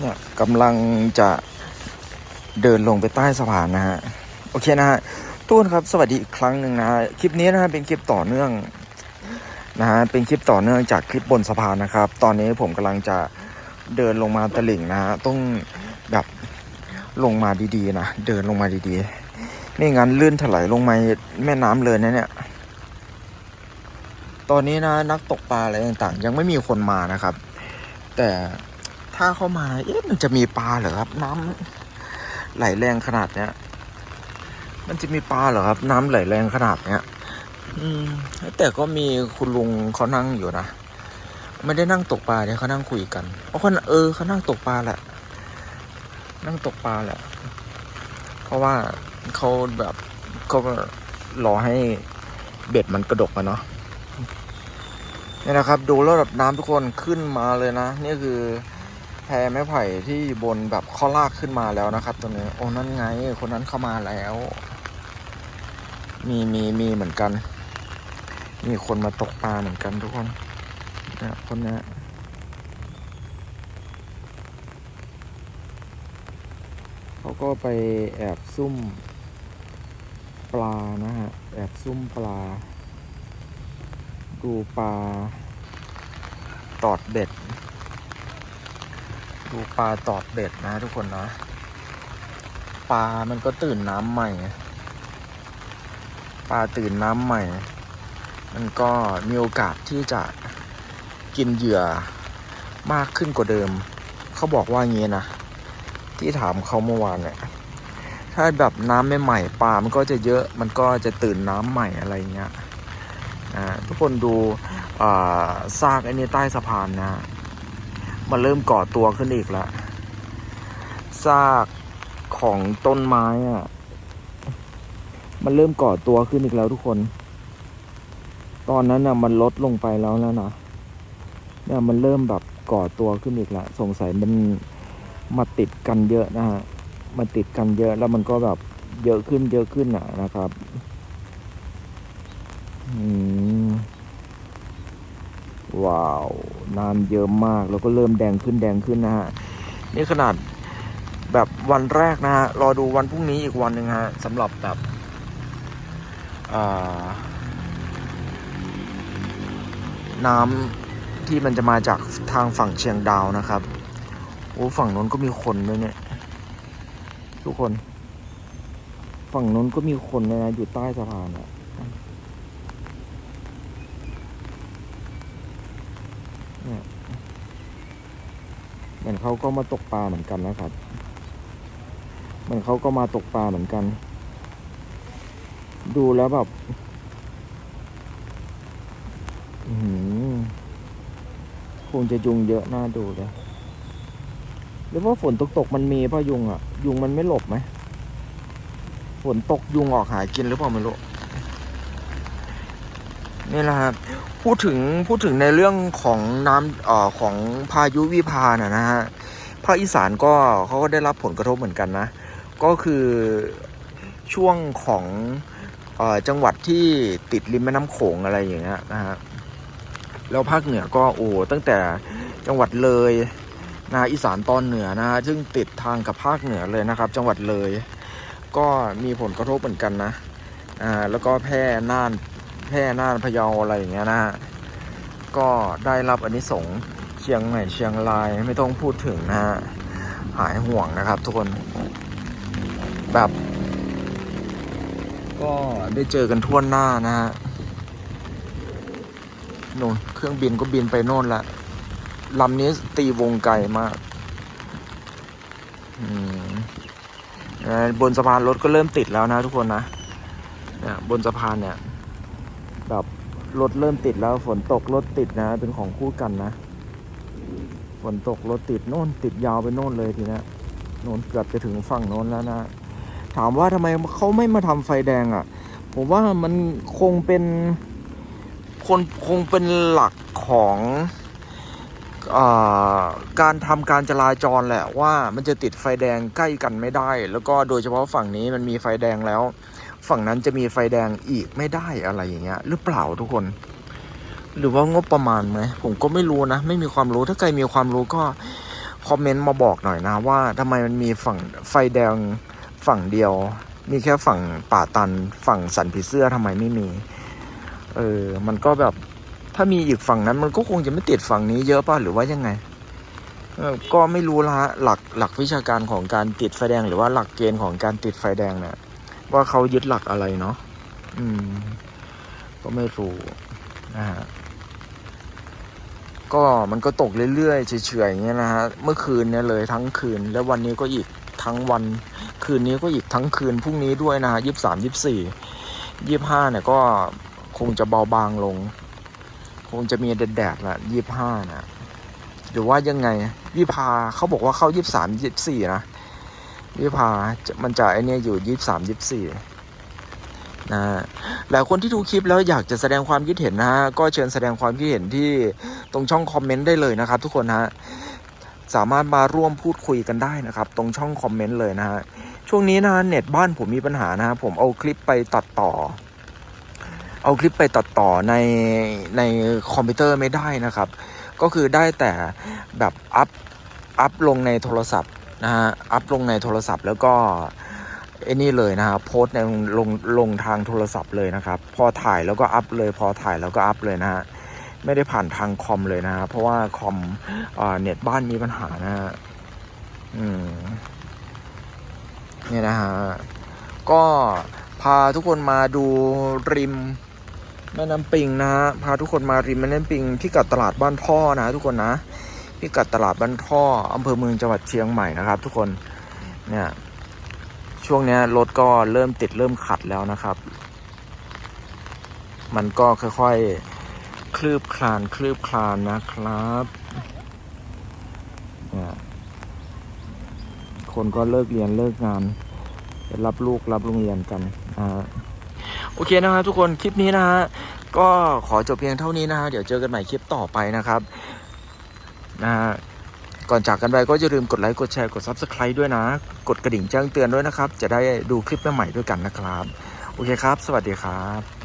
เนี่ยกำลังจะเดินลงไปใต้สะพานนะฮะ โอเคนะฮะทุกคนครับสวัสดีอีกครั้งหนึ่งนะฮะคลิปนี้นะฮะเป็นคลิปต่อเนื่องนะฮะเป็นคลิปต่อเนื่องจากคลิปบนสะพานนะครับ ตอนนี้ผมกำลังจะเดินลงมาตลิ่งนะฮะต้องแบบลงมาดีๆนะเดินลงมาดีๆ ไม่งั้นลื่นถลายลงมาแม่น้ำเลยนะเนี่ย ตอนนี้นะนักตกปลาอะไรต่างๆ ยังไม่มีคนมานะครับ แต่ ถ้าเข้ามา เอ๊ะมันจะมีปลาเหรอครับ น้ำไหลแรงขนาดเนี้ย มันจะมีปลาเหรอครับ น้ำไหลแรงขนาดเนี้ย อืม แต่ก็มีคุณลุงเขานั่งอยู่นะไม่ได้นั่งตกปลาเนี่ยเขานั่งคุยกันเพราคนเออเขานั่งตกปลาแหละ นั่งตกปลาแหละ เพราะว่าเขาแบบเขารอให้เบ็ดมันกระดกอะเนาะนี่นะครับ ดูแล้วแบบน้ำทุกคนขึ้นมาเลยนะ นี่คือ แพไม้ไผ่ที่บนแบบเขาลากขึ้นมาแล้วนะครับตัวนี้โอ้นั่นไง คนนั้นเข้ามาแล้ว มีมีมีเหมือนกัน มีคนมาตกปลาเหมือนกันทุกคนนะคนเนี้ยเขาก็ไปแอบซุ่มปลานะฮะ แอบซุ่มปลา ดูปลาตอดเบ็ด ดูปลาตอดเบ็ดนะทุกคนนะ ปลามันก็ตื่นน้ำใหม่ ปลาตื่นน้ำใหม่ มันก็มีโอกาสที่จะกินเหยื่อมากขึ้นกว่าเดิม เขาบอกว่างี้นะ ที่ถามเขาเมื่อวานเนี่ย ถ้าแบบน้ำไม่ใหม่ปลามันก็จะเยอะ มันก็จะตื่นน้ำใหม่อะไรเงี้ยทุกคนดูซากไอ้นี่ใต้สะพานนะ มันเริ่มก่อตัวขึ้นอีกแล้วซากของต้นไม้อะมันเริ่มก่อตัวขึ้นอีกแล้วทุกคน ตอนนั้นน่ะมันลดลงไปแล้วแล้วนะเนี่ยมันเริ่มแบบก่อตัวขึ้นอีกแล้วสงสัยมันมาติดกันเยอะนะฮะมาติดกันเยอะแล้วมันก็แบบเยอะขึ้นเยอะขึ้นอะนะครับอืมว้าว น้ำเยอะมากแล้วก็เริ่มแดงขึ้นแดงขึ้นนะฮะนี่ขนาดแบบวันแรกนะฮะรอดูวันพรุ่งนี้อีกวันหนึ่งฮะสำหรับแบบน้ำที่มันจะมาจากทางฝั่งเชียงดาวนะครับโอ้ฝั่งนู้นก็มีคนด้วยเนี่ย ทุกคน ฝั่งนู้นก็มีคนเลยนะอยู่ใต้สะพานอะเนี่ย เหมือนเขาก็มาตกปลาเหมือนกันนะครับ เหมือนเขาก็มาตกปลาเหมือนกัน ดูแล้วแบบหือคงจะยุงเยอะน่าดูเลยหรือว่าฝนตกตกมันมีป่ะยุงอะ ยุงมันไม่หลบไหมฝนตกยุงออกหากินหรือเปล่าไม่รู้ นี่แหละครับพูดถึงพูดถึงในเรื่องของน้ำเอ่อของพายุวิภาน่ะนะฮะภาคอีสานก็เขาก็ได้รับผลกระทบเหมือนกันนะ ก็คือช่วงของเออจังหวัดที่ติดริมแม่น้ำโขงอะไรอย่างเงี้ยนะฮะแล้วภาคเหนือก็โอ้ตั้งแต่จังหวัดเลยนะอีสานตอนเหนือนะฮะซึ่งติดทางกับภาคเหนือเลยนะครับ จังหวัดเลย ก็มีผลกระทบเหมือนกันนะอ่าแล้วก็แพร่น่าน แพร่น่านพะเยาอะไรอย่างเงี้ยนะฮะก็ได้รับอันนี้สงส์เชียงใหม่เชียงรายไม่ต้องพูดถึงนะฮะหายห่วงนะครับทุกคนแบบ ก็ได้เจอกันทั่วหน้านะฮะโน่นเครื่องบินก็บินไปโน่นละลำนี้ตีวงไกลมากอืมบนสะพานรถก็เริ่มติดแล้วนะทุกคนนะเนี่ยบนสะพานเนี่ย รถเริ่มติดแล้วฝนตกรถติดนะ เป็นของคู่กันนะ ฝนตกรถติดโน่นติดยาวไปโน่นเลยทีนี้โน่นเกือบจะถึงฝั่งโน้นแล้วนะ ถามว่าทำไมเขาไม่มาทำไฟแดงอะ่ะ ผมว่ามันคงเป็นคนคงเป็นหลักของอการทำการจราจรแหละว่ามันจะติดไฟแดงใกล้กันไม่ได้ แล้วก็โดยเฉพาะฝั่งนี้มันมีไฟแดงแล้ว ฝั่งนั้นจะมีไฟแดงอีกไม่ได้อะไรอย่างเงี้ย หรือเปล่าทุกคน หรือว่างบประมาณไหมผมก็ไม่รู้นะ ไม่มีความรู้ถ้าใครมีความรู้ก็คอมเมนต์มาบอกหน่อยนะว่าทำไมมันมีฝั่งไฟแดงฝั่งเดียว มีแค่ฝั่งป่าตันฝั่งสันผีเสื้อทำไมไม่มี เออ มันก็แบบถ้ามีอีกฝั่งนั้น มันก็คงจะไม่ติดฝั่งนี้เยอะป่ะหรือว่ายังไงเออก็ไม่รู้ละฮะหลักหลักวิชาการของการติดไฟแดง หรือว่าหลักเกณฑ์ของการติดไฟแดงเนี่ย ว่าเขายึดหลักอะไรเนาะอืม ก็ไม่รู้นะฮะก็มันก็ตกเรื่อยๆเฉยๆอย่างเงี้ยนะฮะเมื่อคืนเนี่ยเลยทั้งคืน แล้ววันนี้ก็อีกทั้งวัน คืนนี้ก็อีกทั้งคืนพรุ่งนี้ด้วยนะฮะยี่สามยี่สี่ยี่ห้าเนี่ยก็คงจะเบาบางลง คงจะมีแดดๆละยี่ห้านะหรือว่ายังไงยี่พาเขาบอกว่าเข้ายี่สามยี่สี่นะ ยี่พามันจะไอเนี้ยอยู่ยี่สามยี่สี่นะฮะหลายคนที่ดูคลิปแล้วอยากจะแสดงความคิดเห็นนะฮะก็เชิญแสดงความคิดเห็นที่ตรงช่องคอมเมนต์ได้เลยนะครับ ทุกคนฮะสามารถมาร่วมพูดคุยกันได้นะครับ ตรงช่องคอมเมนต์เลยนะฮะช่วงนี้นะเน็ตบ้านผมมีปัญหานะฮะผมเอาคลิปไปตัดต่อ เอาคลิปไปตัดต่อในในคอมพิวเตอร์ไม่ได้นะครับ ก็คือได้แต่แบบอัพอัพลงในโทรศัพท์ นะฮะอัพลงในโทรศัพท์แล้วก็ไอ้นี่เลยนะฮะโพสในลงลงทางโทรศัพท์เลยนะครับ พอถ่ายแล้วก็อัพเลย พอถ่ายแล้วก็อัพเลยนะฮะไม่ได้ผ่านทางคอมเลยนะฮะเพราะว่าคอมอเน็ตบ้านมีปัญหานะฮะอืมเนี่ยนะฮะก็พาทุกคนมาดูริมแม่น้ำปิงนะฮะพาทุกคนมาริมแม่น้ำปิงที่กัดตลาดบ้านพ่อนะทุกคนนะ ที่กัดตลาดบ้านพ่ออำเภอเมืองจังหวัดเชียงใหม่นะครับ ทุกคนเนี่ยช่วงนี้รถก็เริ่มติดเริ่มขัดแล้วนะครับ มันก็ค่อยๆ คลืบคลานคลืบคลานนะครับเนี่ยคนก็เลิกเรียนเลิกงานไปรับลูกรับโรงเรียนกันนะโอเคนะฮะทุกคนคลิปนี้นะฮะก็ขอจบเพียงเท่านี้นะฮะเดี๋ยวเจอกันใหม่คลิปต่อไปนะครับ นะฮะก่อนจากกันไปก็อย่าลืมกดไลค์ กดแชร์ กด Subscribe ด้วยนะ กดกระดิ่งแจ้งเตือนด้วยนะครับ จะได้ดูคลิปใหม่ๆด้วยกันนะครับ โอเคครับ สวัสดีครับ